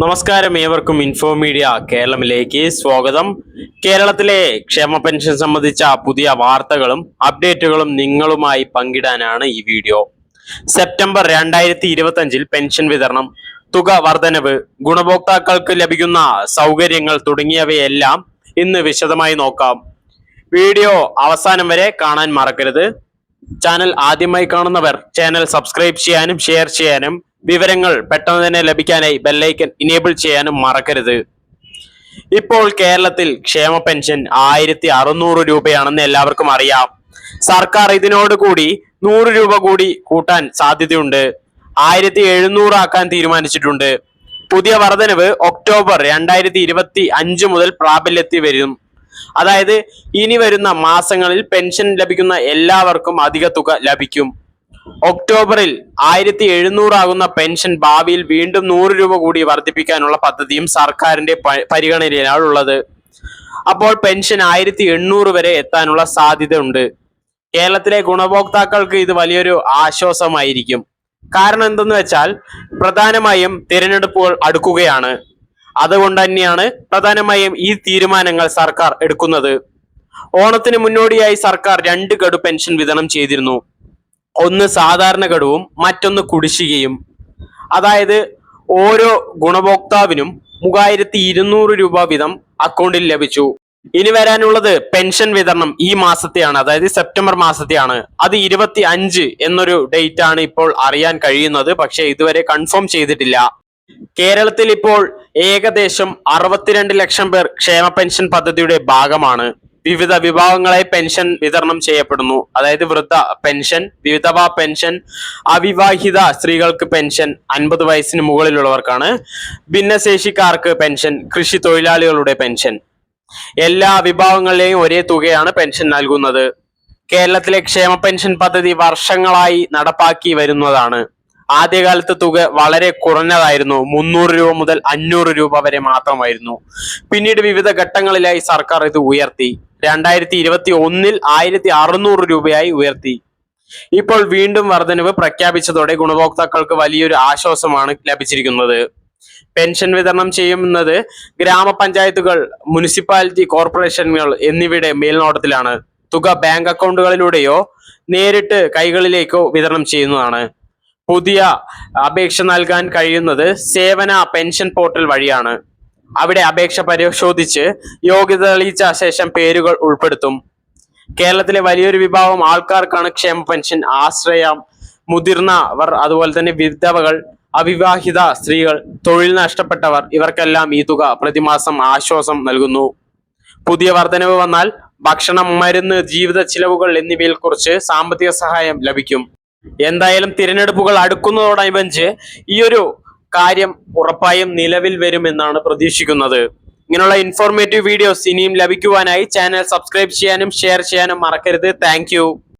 നമസ്കാരം ഏവർക്കും info media കേരളത്തിലേക്ക് സ്വാഗതം. കേരളത്തിലെ ക്ഷേമ പെൻഷൻ സംബന്ധിച്ച പുതിയ വാർത്തകളും അപ്ഡേറ്റുകളും നിങ്ങളുമായി പങ്കിടാനാണ് ഈ വീഡിയോ. സെപ്റ്റംബർ രണ്ടായിരത്തി ഇരുപത്തി അഞ്ചിൽ പെൻഷൻ വിതരണം തുക വർധനവ് ഗുണഭോക്താക്കൾക്ക് ലഭിക്കുന്ന സൗകര്യങ്ങൾ തുടങ്ങിയവയെല്ലാം ഇന്ന് വിശദമായി നോക്കാം. വീഡിയോ അവസാനം വരെ കാണാൻ മറക്കരുത്. ചാനൽ ആദ്യമായി കാണുന്നവർ ചാനൽ സബ്സ്ക്രൈബ് ചെയ്യാനും ഷെയർ ചെയ്യാനും വിവരങ്ങൾ പെട്ടെന്ന് തന്നെ ലഭിക്കാനായി ബെല്ലൈക്കൻ ഇനേബിൾ ചെയ്യാനും മറക്കരുത്. ഇപ്പോൾ കേരളത്തിൽ ക്ഷേമ പെൻഷൻ ആയിരത്തി അറുന്നൂറ് രൂപയാണെന്ന് എല്ലാവർക്കും അറിയാം. സർക്കാർ ഇതിനോട് കൂടി നൂറ് രൂപ കൂടി കൂട്ടാൻ സാധ്യതയുണ്ട്. ആയിരത്തി എഴുന്നൂറാക്കാൻ തീരുമാനിച്ചിട്ടുണ്ട്. പുതിയ വർധനവ് ഒക്ടോബർ രണ്ടായിരത്തി ഇരുപത്തി അഞ്ച് മുതൽ പ്രാബല്യത്തിൽ വരും. അതായത് ഇനി വരുന്ന മാസങ്ങളിൽ പെൻഷൻ ലഭിക്കുന്ന എല്ലാവർക്കും അധിക തുക ലഭിക്കും. ഒക്ടോബറിൽ ആയിരത്തി എഴുന്നൂറാകുന്ന പെൻഷൻ ഭാവിയിൽ വീണ്ടും നൂറ് രൂപ കൂടി വർദ്ധിപ്പിക്കാനുള്ള പദ്ധതിയും സർക്കാരിന്റെ പരിഗണനയിലാണ് പരിഗണനയിലാണുള്ളത്. അപ്പോൾ പെൻഷൻ ആയിരത്തി എണ്ണൂറ് വരെ എത്താനുള്ള സാധ്യത ഉണ്ട് കേരളത്തിലെ ഗുണഭോക്താക്കൾക്ക് ഇത് വലിയൊരു ആശ്വാസമായിരിക്കും. കാരണം എന്തെന്ന് വെച്ചാൽ പ്രധാനമായും തിരഞ്ഞെടുപ്പുകൾ അടുക്കുകയാണ്. അതുകൊണ്ട് തന്നെയാണ് പ്രധാനമായും ഈ തീരുമാനങ്ങൾ സർക്കാർ എടുക്കുന്നത്. ഓണത്തിന് മുന്നോടിയായി സർക്കാർ രണ്ട് ഗഡു പെൻഷൻ വിതരണം ചെയ്തിരുന്നു. ഒന്ന് സാധാരണ ഗഡുവും മറ്റൊന്ന് കുടിശ്ശികയും. അതായത് ഓരോ ഗുണഭോക്താവിനും മൂവായിരത്തി ഇരുന്നൂറ് രൂപ വീതം അക്കൗണ്ടിൽ ലഭിച്ചു. ഇനി വരാനുള്ളത് പെൻഷൻ വിതരണം ഈ മാസത്തെയാണ് അതായത് സെപ്റ്റംബർ മാസത്തെയാണ്. അത് ഇരുപത്തി അഞ്ച് എന്നൊരു ഡേറ്റ് ആണ് ഇപ്പോൾ അറിയാൻ കഴിയുന്നത് പക്ഷെ ഇതുവരെ കൺഫേം ചെയ്തിട്ടില്ല. കേരളത്തിൽ ഇപ്പോൾ ഏകദേശം അറുപത്തിരണ്ട് ലക്ഷം പേർ ക്ഷേമ പെൻഷൻ പദ്ധതിയുടെ ഭാഗമാണ്. വിവിധ വിഭാഗങ്ങളെ പെൻഷൻ വിതരണം ചെയ്യപ്പെടുന്നു. അതായത് വൃദ്ധ പെൻഷൻ വിധവ പെൻഷൻ അവിവാഹിത സ്ത്രീകൾക്ക് പെൻഷൻ അൻപത് വയസ്സിന് മുകളിലുള്ളവർക്കാണ്. ഭിന്നശേഷിക്കാർക്ക് പെൻഷൻ കൃഷി തൊഴിലാളികളുടെ പെൻഷൻ. എല്ലാ വിഭാഗങ്ങളിലെയും ഒരേ തുകയാണ് പെൻഷൻ നൽകുന്നത്. കേരളത്തിലെ ക്ഷേമ പെൻഷൻ പദ്ധതി വർഷങ്ങളായി നടപ്പാക്കി വരുന്നതാണ്. ആദ്യകാലത്ത് തുക വളരെ കുറഞ്ഞതായിരുന്നു. മുന്നൂറ് രൂപ മുതൽ അഞ്ഞൂറ് രൂപ വരെ മാത്രമായിരുന്നു. പിന്നീട് വിവിധ ഘട്ടങ്ങളിലായി സർക്കാർ ഇത് ഉയർത്തി. രണ്ടായിരത്തി ഇരുപത്തി ഒന്നിൽ ആയിരത്തി അറുന്നൂറ് രൂപയായി ഉയർത്തി. ഇപ്പോൾ വീണ്ടും വർധനവ് പ്രഖ്യാപിച്ചതോടെ ഗുണഭോക്താക്കൾക്ക് വലിയൊരു ആശ്വാസമാണ് ലഭിച്ചിരിക്കുന്നത്. പെൻഷൻ വിതരണം ചെയ്യുന്നത് ഗ്രാമപഞ്ചായത്തുകൾ മുനിസിപ്പാലിറ്റി കോർപ്പറേഷനുകൾ എന്നിവയുടെ മേൽനോട്ടത്തിലാണ്. തുക ബാങ്ക് അക്കൗണ്ടുകളിലൂടെയോ നേരിട്ട് കൈകളിലേക്കോ വിതരണം ചെയ്യുന്നതാണ്. പുതിയ അപേക്ഷ നൽകാൻ കഴിയുന്നത് സേവന പെൻഷൻ പോർട്ടൽ വഴിയാണ്. അവിടെ അപേക്ഷ പരിശോധിച്ച് യോഗ്യത തെളിയിച്ച ശേഷം പേരുകൾ ഉൾപ്പെടുത്തും. കേരളത്തിലെ വലിയൊരു വിഭാഗം ആൾക്കാർക്കാണ് ക്ഷേമ പെൻഷൻ ആശ്രയം മുതിർന്നവർ അതുപോലെ തന്നെ വിധവകൾ അവിവാഹിത സ്ത്രീകൾ തൊഴിൽ നഷ്ടപ്പെട്ടവർ ഇവർക്കെല്ലാം ഈ തുക പ്രതിമാസം ആശ്വാസം നൽകുന്നു. പുതിയ വർധനവ് വന്നാൽ ഭക്ഷണം മരുന്ന് ജീവിത ചിലവുകൾ എന്നിവയിൽ കുറിച്ച് സാമ്പത്തിക സഹായം ലഭിക്കും. എന്തായാലും തിരഞ്ഞെടുപ്പുകൾ അടുക്കുന്നതോടനുബന്ധിച്ച് ഈ ഒരു കാര്യം ഉറപ്പായും നിലവിൽ വരുമെന്നാണ് പ്രതീക്ഷിക്കുന്നത്. ഇങ്ങനെയുള്ള ഇൻഫോർമേറ്റീവ് വീഡിയോസ് ഇനിയും ലഭിക്കുവാനായി ചാനൽ സബ്സ്ക്രൈബ് ചെയ്യാനും ഷെയർ ചെയ്യാനും മറക്കരുത്. താങ്ക്